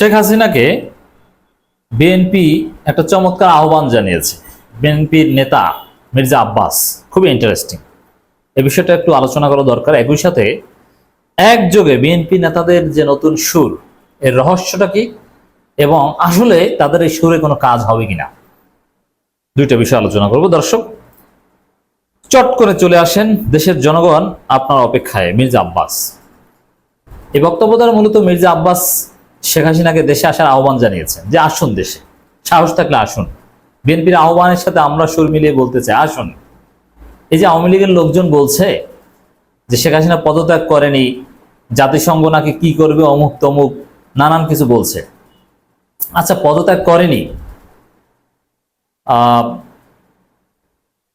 শেখ হাসিনাকে বিএনপি একটা চমৎকার আহ্বান জানিয়েছে। বিএনপির নেতা মির্জা আব্বাস, খুবই ইন্টারেস্টিং এ বিষয়টা একটু আলোচনা করা দরকার। একই সাথে একযোগে বিএনপি নেতাদের যে নতুন সুর, এর রহস্যটা কি? এবং আসলে তাদের এই সুরে কোনো কাজ হবে কিনা? দুইটা বিষয় আলোচনা করব। দর্শক, চট করে চলে আসেন দেশের জনগণ আপনার অপেক্ষায়, মির্জা আব্বাস। এই বক্তব্য দ্বারা মূলত মির্জা আব্বাস শেখ হাসিনাকে দেশে আসার আহ্বান জানিয়েছেন যে আসুন দেশে। সাহস থাকলে আসুন। বিএনপির আহ্বানের সাথে আমরা সুর মিলিয়ে বলতে চাই, আসুন। এই যে আওয়ামী লীগের লোকজন বলছে যে শেখ হাসিনা পদত্যাগ করেনি, জাতিসংঘ নাকি কি করবে অমুক তমুক, নানান কিছু বলছে। আচ্ছা পদত্যাগ করেনি।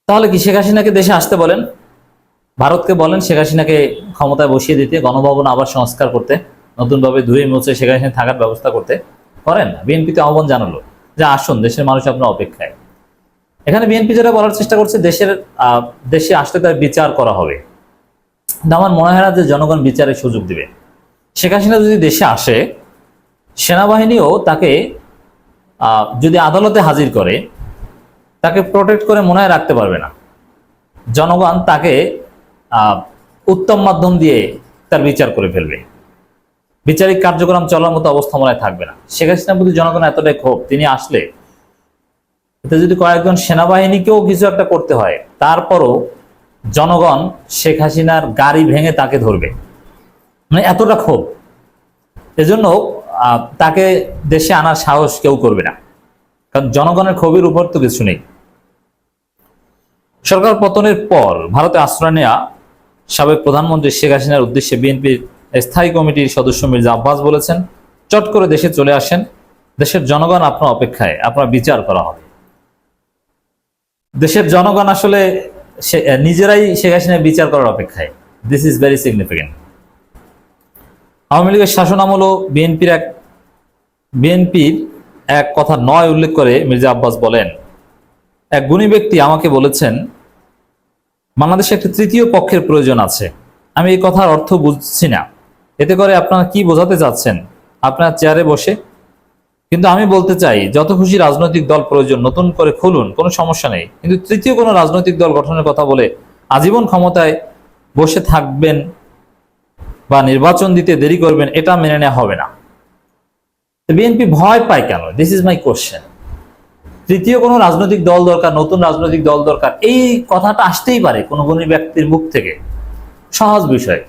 তাহলে কি শেখ হাসিনাকে দেশে আসতে বলেন? ভারতকে বলেন শেখ হাসিনাকে ক্ষমতায় বসিয়ে দিতে, গণভবন আবার সংস্কার করতে। নতুনভাবে ধুয়ে মুছে হাসিনা থাকার ব্যবস্থা করতে করেন না। বিএনপিতে আহ্বান জানালো যে আসুন, দেশের মানুষ আপনার অপেক্ষায়। এখানে বিএনপি যেটা বলার চেষ্টা করছে, দেশের দেশে আসলে তার বিচার করা হবে। আমার মনে হয় না যে জনগণ বিচারের সুযোগ দিবে। শেখ হাসিনা যদি দেশে আসে, সেনাবাহিনীও তাকে যদি আদালতে হাজির করে, তাকে প্রোটেক্ট করে মনে রাখতে পারবে না। জনগণ তাকে উত্তম মাধ্যম দিয়ে তার বিচার করে ফেলবে। বিচারিক কার্যক্রম চলার মতো অবস্থা মনে থাকবে না। শেখ হাসিনার প্রতি জনগণ এতটাই ক্ষোভ, তিনি আসলে এতে যদি কয়েকজন সেনাবাহিনীকেও কিছু একটা করতে হয়, তারপরও জনগণ শেখ হাসিনার গাড়ি ভেঙে তাকে ধরবে। মানে এতটা ক্ষোভ। এজন্য তাকে দেশে আনার সাহস কেউ করবে না। কারণ জনগণের ক্ষোভের উপর তো কিছু নেই। সরকার পতনের পর ভারতে আশ্রয় নেওয়া সাবেক প্রধানমন্ত্রী শেখ হাসিনার উদ্দেশ্যে বিএনপির স্থায়ী কমিটির সদস্য মির্জা আব্বাস বলেছেন, চট করে দেশে চলে আসেন, দেশের জনগণ আপনার অপেক্ষায়, আপনার বিচার করা হবে। দেশের জনগণ আসলে নিজেরাই শেখ হাসিনার বিচার করার অপেক্ষায়। This is very significant Awami লীগের শাসন আমলও বিএনপির এক বিএনপির এক কথা নয় উল্লেখ করে মির্জা আব্বাস বলেন, এক গুণী ব্যক্তি আমাকে বলেছেন, বাংলাদেশে একটি তৃতীয় পক্ষের প্রয়োজন আছে। আমি এই কথার অর্থ বুঝছি না। এতে করে আপনারা কি বোঝাতে চাচ্ছেন? আপনার চেয়ারে বসে। কিন্তু আমি বলতে চাই, যত খুশি রাজনৈতিক দল প্রয়োজন, নতুন করে খুলুন, কোনো সমস্যা নেই। কিন্তু তৃতীয় কোনো রাজনৈতিক দল গঠনের কথা বলে আজীবন ক্ষমতায় বসে থাকবেন বা নির্বাচন দিতে দেরি করবেন, এটা মেনে নেওয়া হবে না। বিএনপি ভয় পায় কেন? দিস ইজ মাই কোশ্চেন তৃতীয় কোনো রাজনৈতিক দল দরকার, নতুন রাজনৈতিক দল দরকার, এই কথাটা আসতেই পারে কোনো গুণী ব্যক্তির মুখ থেকে। সহজ বিষয়।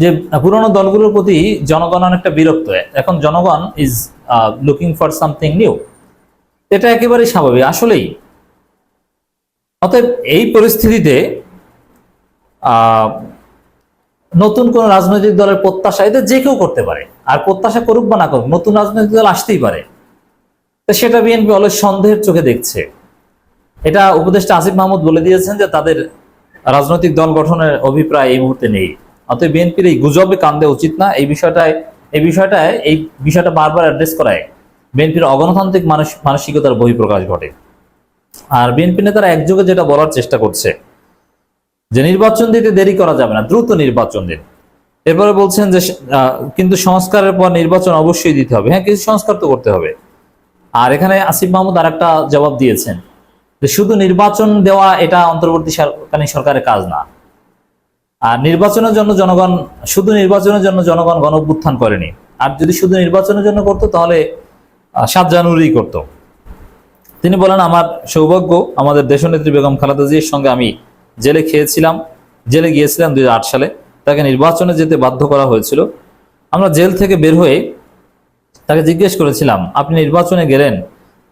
যে পুরনো দলগুলোর প্রতি জনগণ অনেকটা বিরক্ত। এখন জনগণ is looking for something new এটা একেবারেই স্বাভাবিক। আসলেই, অতএব এই পরিস্থিতিতে নতুন কোন রাজনৈতিক দলের প্রত্যাশা এটা যে কেউ করতে পারে। আর প্রত্যাশা করুক বা না করুক, নতুন রাজনৈতিক দল আসতেই পারে। তো সেটা বিএনপি অলস সন্দেহের চোখে দেখছে। এটা উপদেষ্টা আসিফ মাহমুদ বলে দিয়েছেন যে তাদের রাজনৈতিক দল গঠনের অভিপ্রায় এই মুহূর্তে নেই। অতএব বিএনপির এই গুজবে কান্দে উচিত না। এই বিষয়টায় এই বিষয়টায়, এই বিষয়টা বারবার অ্যাড্রেস করায় বিএনপির অগণতান্ত্রিক মানস, মানসিকতার বহিঃপ্রকাশ ঘটে। আর বিএনপি নেতারা একযোগে যেটা বলার চেষ্টা করছে, যে নির্বাচন দিতে দেরি করা যাবে না, দ্রুত নির্বাচন দিন। এরপরে বলছেন যে কিন্তু সংস্কারের পর নির্বাচন অবশ্যই দিতে হবে। হ্যাঁ কিছু সংস্কার তো করতে হবে। আর এখানে আসিফ মাহমুদ আর একটা জবাব দিয়েছেন, যে শুধু নির্বাচন দেওয়া এটা অন্তর্বর্তীকালীন সরকারের কাজ না আর নির্বাচনের জন্য জনগণ, শুধু নির্বাচনের জন্য জনগণ গণ অভ্যুত্থান করেনি। আর যদি শুধু নির্বাচনের জন্য করতো, তাহলে সাত জানুয়ারি করতো। তিনি বলেন, আমার সৌভাগ্য, আমাদের দেশনেত্রী বেগম খালেদা জির সঙ্গে আমি জেলে খেয়েছিলাম, জেলে গিয়েছিলাম দু হাজার আট সালে। তাকে নির্বাচনে যেতে বাধ্য করা হয়েছিল। আমরা জেল থেকে বের হয়ে তাকে জিজ্ঞেস করেছিলাম, আপনি নির্বাচনে গেলেন?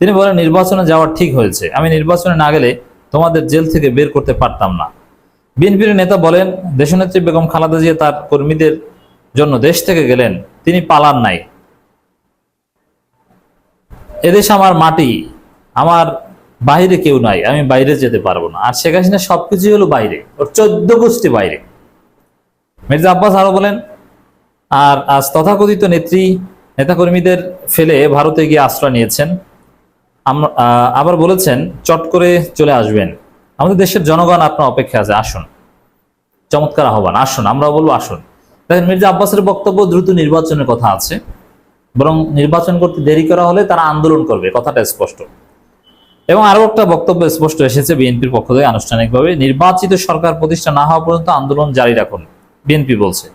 তিনি বলেন, নির্বাচনে যাওয়া ঠিক হয়েছে। আমি নির্বাচনে না গেলে তোমাদের জেল থেকে বের করতে পারতাম না। বিএনপির নেতা বলেন, দেশনেত্রী বেগম খালাদা জিয়া তার কর্মীদের জন্য দেশ থেকে গেলেন, তিনি পালান নাই। এদেশ আমার মাটি, আমার বাইরে কেউ নাই, আমি বাইরে যেতে পারব না। আর শেখ হাসিনা সবকিছুই হলো বাইরে, ওর চোদ্দ গোষ্ঠী বাইরে। মির্জা আব্বাস আরও বলেন, আর আজ তথাকথিত নেত্রী, নেতাকর্মীদের ফেলে ভারতে গিয়ে আশ্রয় নিয়েছেন। আবার বলেছেন, চট করে চলে আসবেন। আমাদের দেশের জনগণ আপনার অপেক্ষা আছে, আসুন। চমৎকার আহ্বান, আসুন আমরা বলব আসুন। দেখেন, মির্জা আব্বাসের বক্তব্য দ্রুত নির্বাচনের কথা আছে। বরং নির্বাচন করতে দেরি করা হলে তারা আন্দোলন করবে, কথাটা স্পষ্ট। এবং আরও একটা বক্তব্য স্পষ্ট এসেছে বিএনপির পক্ষ থেকে আনুষ্ঠানিকভাবে, নির্বাচিত সরকার প্রতিষ্ঠা না হওয়া পর্যন্ত আন্দোলন জারি রাখুন, বিএনপি বলছে।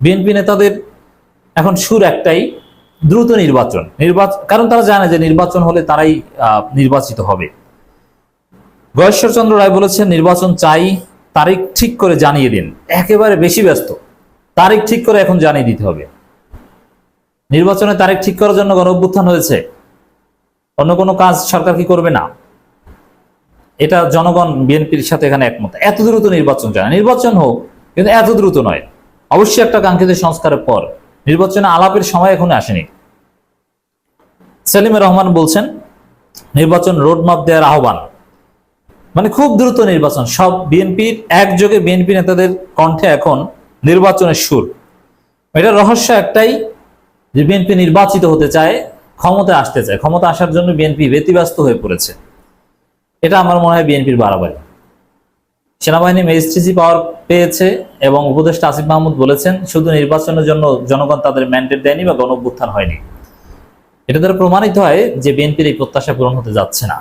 বিএনপি নেতাদের এখন সুর একটাই, দ্রুত নির্বাচন। নির্বাচন কারণ তারা জানে যে নির্বাচন হলে তারাই নির্বাচিত হবে। গয়েশ্বরচন্দ্র রায় বলেছেন, নির্বাচন চাই, তারিখ ঠিক করে জানিয়ে দিন। একেবারে বেশি ব্যস্ত। তারিখ ঠিক করে এখন জানিয়ে দিতে হবে। নির্বাচনের তারিখ ঠিক করার জন্য গণ অভ্যুত্থান হয়েছে। অন্য কোনো কাজ সরকার কি করবে না? এটা জনগণ, বিএনপির সাথে এখানে একমত। এত দ্রুত নির্বাচন চায়। নির্বাচন হোক, কিন্তু এত দ্রুত নয়। অবশ্যই একটা কাঙ্ক্ষিত সংস্কারের পর। নির্বাচনে আলাপের সময় এখনও আসেনি। সেলিম রহমান বলছেন, নির্বাচন রোডম্যাপ দেওয়ার আহ্বান। মানে খুব দ্রুত নির্বাচন। সব বিএনপির একযোগে বিএনপি নেতাদের কণ্ঠে এখন নির্বাচনের সুর। এটা রহস্য একটাই যে বিএনপি নির্বাচিত হতে চায় ক্ষমতায় আসতে চায়। ক্ষমতা আসার জন্য বিএনপি ব্যতিব্যস্ত হয়ে পড়েছে। এটা আমার মনে হয় বিএনপির বাড়াবাড়ি। সেনাবাহিনী ম্যাজিস্ট্রেসি পাওয়ার পেয়েছে এবং উপদেষ্টা আসিফ মাহমুদ বলেছেন, শুধু নির্বাচনের জন্য জনগণ তাদের ম্যান্ডেট দেয়নি বা গণ হয়নি। এটা দ্বারা প্রমাণিত হয় যে বিএনপির এই প্রত্যাশা পূরণ হতে যাচ্ছে না।